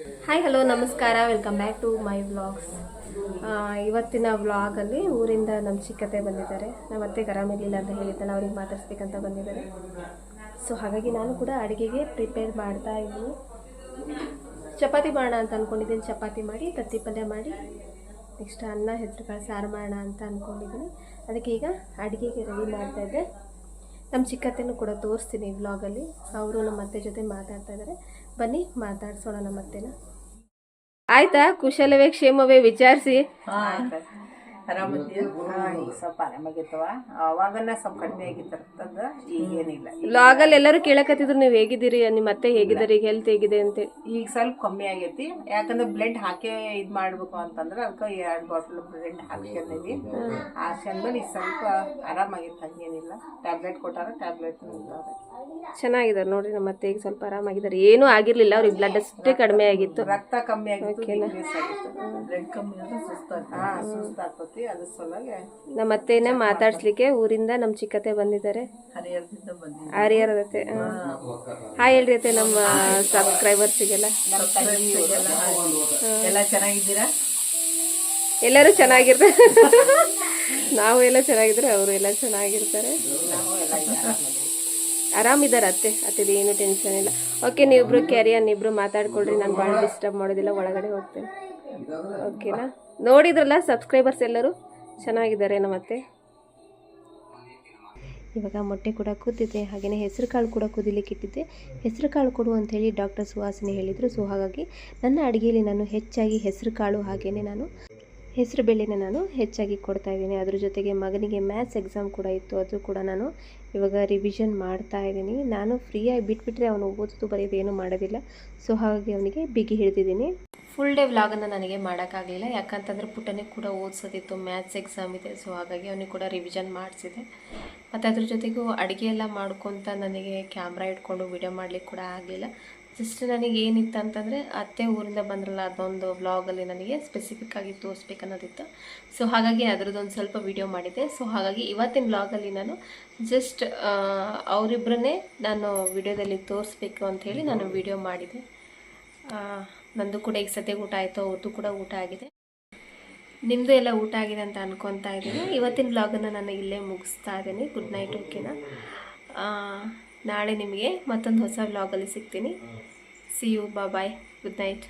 Hi hello ನಮಸ್ಕಾರ. Welcome back to my vlogs ಇವತ್ತಿನ ವ್ಲಾಗಲ್ಲಿ ಊರಿಂದ ನಮ್ಮ ಚಿಕ್ಕತೆ ಬಂದಿದ್ದಾರೆ. ನಮ್ಮ ಅತ್ತೆಗೆ ಆರಾಮಿರಲಿಲ್ಲ ಅಂತ ಹೇಳಿದ್ದಲ್ಲ, ಅವ್ರಿಗೆ ಮಾತಾಡ್ಸ್ಬೇಕಂತ ಬಂದಿದ್ದಾರೆ. ಸೊ ಹಾಗಾಗಿ ನಾನು ಕೂಡ ಅಡುಗೆಗೆ ಪ್ರಿಪೇರ್ ಮಾಡ್ತಾ ಇದ್ದೀನಿ. ಚಪಾತಿ ಮಾಡೋಣ ಅಂತ ಅಂದ್ಕೊಂಡಿದ್ದೀನಿ ಚಪಾತಿ ಮಾಡಿ, ತತ್ತಿ ಪಲ್ಯ ಮಾಡಿ ನೆಕ್ಸ್ಟ್ ಅನ್ನ ಹೆಸರು ಕಾಳು ಸಾರು ಮಾಡೋಣ ಅಂತ ಅಂದ್ಕೊಂಡಿದ್ದೀನಿ ಅದಕ್ಕೆ ಈಗ ಅಡುಗೆಗೆ ರೆಡಿ ಮಾಡ್ತಾ ಇದ್ದೆ. ನಮ್ಮ ಚಿಕ್ಕತ್ತೆನೂ ಕೂಡ ತೋರಿಸ್ತೀನಿ ಈ ವ್ಲಾಗಲ್ಲಿ ಅವರು ನಮ್ಮ ಅತ್ತೆ ಜೊತೆ ಮಾತಾಡ್ತಾ ಇದ್ದಾರೆ ಬನ್ನಿ, ಮಾತಾಡ್ಸೋಣ ನಮ್ಮ ಅತ್ತೆನ. ಆಯ್ತಾ? ಕುಶಲವೇ, ಕ್ಷೇಮವೇ ವಿಚಾರಿಸಿ. ಆರಾಮದ್ಯ? ಈಗ ಸ್ವಲ್ಪ ಆರಾಮಾಗಿತ್ತವ ಸ್ವಲ್ಪ ಕಡಿಮೆ ಆಗಿತ್ತು ರಕ್ತದ ಈಗೇನಿಲ್ಲ. ಅಲ್ಲಿ ಎಲ್ಲರೂ ಕೇಳಕತ್ತಿದ್ರು ನೀವು ಹೇಗಿದ್ದೀರಿ ನಿಮ್ಮ ಅತ್ತೆ ಹೇಗಿದ್ದಾರೆ ಈಗ ಹೆಲ್ತ್ ಹೇಗಿದೆ ಅಂತ ಈಗ ಸ್ವಲ್ಪ ಕಮ್ಮಿ ಆಗೈತಿ. ಯಾಕಂದ್ರೆ ಬ್ಲಡ್ ಹಾಕಿ ಇದ್ ಮಾಡ್ಬೇಕು ಅಂತಂದ್ರೆ ಅದಕ್ಕೆ ಎರಡು ಬಾಟಲ್ ಬ್ಲಡ್ ಆ ಮೇಲೆ ಈಗ ಸ್ವಲ್ಪ ಆರಾಮಾಗಿತ್ತು ಹಂಗೇನಿಲ್ಲ. ಟ್ಯಾಬ್ಲೆಟ್ ಕೊಟ್ಟಾರ ಟ್ಯಾಬ್ಲೆಟ್ ಚೆನ್ನಾಗಿದ್ದಾರೆ ನೋಡ್ರಿ ನಮ್ಮ ಮತ್ತೆ ಈಗ ಸ್ವಲ್ಪ ಆರಾಮಾಗಿದ್ದಾರೆ. ಏನೂ ಆಗಿರ್ಲಿಲ್ಲ ಅವ್ರಿಗೆ ಬ್ಲಡ್ ಅಷ್ಟೇ ಕಡಿಮೆ ಆಗಿತ್ತು. ರಕ್ತ ಕಮ್ಮಿ ಆಗಿತ್ತು ಬ್ಲಡ್ ಕಮ್ಮಿ ಅಂದ್ರೆ ಸುಸ್ತ ಹಾ ಸುಸ್ತಾಗ್ತತಿ ಅದ್ರ ಸಲುವಾಗಿ ನಮ್ಮ ಅತ್ತೆನ ಮಾತಾಡ್ಸ್ಲಿಕ್ಕೆ ಊರಿಂದ ನಮ್ಮ ಚಿಕ್ಕತ್ತೆ ಬಂದಿದ್ದಾರೆ. ಹರಿಹರದಿಂದ ಬಂದಿದ್ವಿ ಹಾ. ಹಾಯ್ ಹೇಳ್ರಿ ಅತ್ತೆ ನಮ್ಮ ಸಬ್ಸ್ಕ್ರೈಬರ್ಸಿಗೆಲ್ಲ ನಮ್ಮ. ಎಲ್ಲ ಚೆನ್ನಾಗಿದ್ದೀರಾ? ಎಲ್ಲರೂ ಚೆನ್ನಾಗಿರ್ತಾರೆ. ನಾವು ಎಲ್ಲ ಚೆನ್ನಾಗಿದ್ರೆ ಅವರು ಎಲ್ಲ ಚೆನ್ನಾಗಿರ್ತಾರೆ. ನಾವು ಎಲ್ಲ. ಆರಾಮಿದ್ದಾರೆ ಅತ್ತೆ ಅತ್ತೆದು ಏನು ಟೆನ್ಷನ್ ಇಲ್ಲ. ಓಕೆ ನೀವಿಬ್ರು ಕ್ಯಾರಿಯನ್ ಇಬ್ರು ಮಾತಾಡ್ಕೊಳ್ರಿ ನಾನು ಭಾಳ ಡಿಸ್ಟರ್ಬ್ ಮಾಡೋದಿಲ್ಲ ಒಳಗಡೆ ಹೋಗ್ತೇನೆ. ಓಕೆನಾ ನೋಡಿದ್ರಲ್ಲ ಸಬ್ಸ್ಕ್ರೈಬರ್ಸ್ ಎಲ್ಲರೂ? ಚೆನ್ನಾಗಿದ್ದಾರೆ ನಮ್ಮತ್ತೆ. ಇವಾಗ ಮೊಟ್ಟೆ ಕೂಡ ಕುದ್ದಿದೆ ಹಾಗೆಯೇ ಹೆಸರು ಕಾಳು ಕೂಡ ಕುದಿಲಿಕ್ಕೆ ಇಟ್ಟಿದ್ದೆ. ಹೆಸರು ಕಾಳು ಕೊಡು ಅಂಥೇಳಿ ಡಾಕ್ಟರ್ ಸುಹಾಸಿನಿ ಹೇಳಿದರು. ಸೊ ಹಾಗಾಗಿ ನನ್ನ ಅಡುಗೆಯಲ್ಲಿ ನಾನು ಹೆಚ್ಚಾಗಿ ಹೆಸರು ಕಾಳು ಹಾಗೆಯೇ ನಾನು ಹೆಸರು ಬೇಳೆನ ನಾನು ಹೆಚ್ಚಾಗಿ ಕೊಡ್ತಾ ಇದ್ದೀನಿ. ಅದ್ರ ಜೊತೆಗೆ ಮಗನಿಗೆ ಮ್ಯಾಥ್ಸ್ ಎಕ್ಸಾಮ್ ಕೂಡ ಇತ್ತು. ಅದು ಕೂಡ ನಾನು ಇವಾಗ ರಿವಿಷನ್ ಮಾಡ್ತಾ ಇದ್ದೀನಿ. ನಾನು ಫ್ರೀಯಾಗಿ ಬಿಟ್ಬಿಟ್ರೆ ಅವನು ಓದೋದು ಬರೆಯೋದು ಏನೂ ಮಾಡೋದಿಲ್ಲ. ಸೊ ಹಾಗಾಗಿ ಅವನಿಗೆ ಬಿಗಿ ಹಿಡಿದಿದ್ದೀನಿ. ಫುಲ್ ಡೇ ವ್ಲಾಗನ್ನು ನನಗೆ ಮಾಡೋಕ್ಕಾಗಲಿಲ್ಲ. ಯಾಕಂತಂದರೆ ಪುಟ್ಟನಿಗೆ ಕೂಡ ಓದಿಸೋದಿತ್ತು ಮ್ಯಾಥ್ಸ್ ಎಕ್ಸಾಮ್ ಇದೆ ಸೊ ಹಾಗಾಗಿ ಅವನಿಗೆ ಕೂಡ ರಿವಿಷನ್ ಮಾಡಿಸಿದೆ. ಮತ್ತು ಅದ್ರ ಜೊತೆಗೂ ಅಡುಗೆ ಎಲ್ಲ ಮಾಡ್ಕೊತ ನನಗೆ ಕ್ಯಾಮ್ರಾ ಇಟ್ಕೊಂಡು ವಿಡಿಯೋ ಮಾಡಲಿಕ್ಕೆ ಕೂಡ ಆಗಲಿಲ್ಲ. ಜಸ್ಟ್ ನನಗೆ ಏನಿತ್ತು ಅಂತಂದರೆ ಅತ್ತೆ ಊರಿಂದ ಬಂದ್ರಲ್ಲ, ಅದೊಂದು ವ್ಲಾಗಲ್ಲಿ ನನಗೆ ಸ್ಪೆಸಿಫಿಕ್ ಆಗಿ ತೋರಿಸ್ಬೇಕು ಅನ್ನೋದಿತ್ತು. ಸೊ ಹಾಗಾಗಿ ಅದರದ್ದೊಂದು ಸ್ವಲ್ಪ ವಿಡಿಯೋ ಮಾಡಿದ್ದೆ ಸೊ ಹಾಗಾಗಿ ಇವತ್ತಿನ ವ್ಲಾಗಲ್ಲಿ ನಾನು ಜಸ್ಟ್ ಅವರಿಬ್ಬರನ್ನೇ ನಾನು ವಿಡಿಯೋದಲ್ಲಿ ತೋರಿಸ್ಬೇಕು ಅಂಥೇಳಿ ನಾನು ವಿಡಿಯೋ ಮಾಡಿದೆ. ನಂದು ಕೂಡ ಈಗ ಸದ್ಯಕ್ಕೆ ಊಟ ಆಯಿತು ಅವ್ರದ್ದು ಕೂಡ ಊಟ ಆಗಿದೆ. ನಿಮ್ಮದು ಎಲ್ಲ ಊಟ ಆಗಿದೆ ಅಂತ ಅನ್ಕೊತಾ ಇದ್ದೀನಿ. ಇವತ್ತಿನ ಬ್ಲಾಗನ್ನು ನಾನು ಇಲ್ಲೇ ಮುಗಿಸ್ತಾ ಇದ್ದೀನಿ. ಗುಡ್ ನೈಟ್ ಓಕೆನಾ ನಾಳೆ ನಿಮಗೆ ಮತ್ತೊಂದು ಹೊಸ ವ್ಲಾಗಲ್ಲಿ ಸಿಗ್ತೀನಿ. ಸಿ ಯು ಬಾ ಬಾಯ್ ಗುಡ್ ನೈಟ್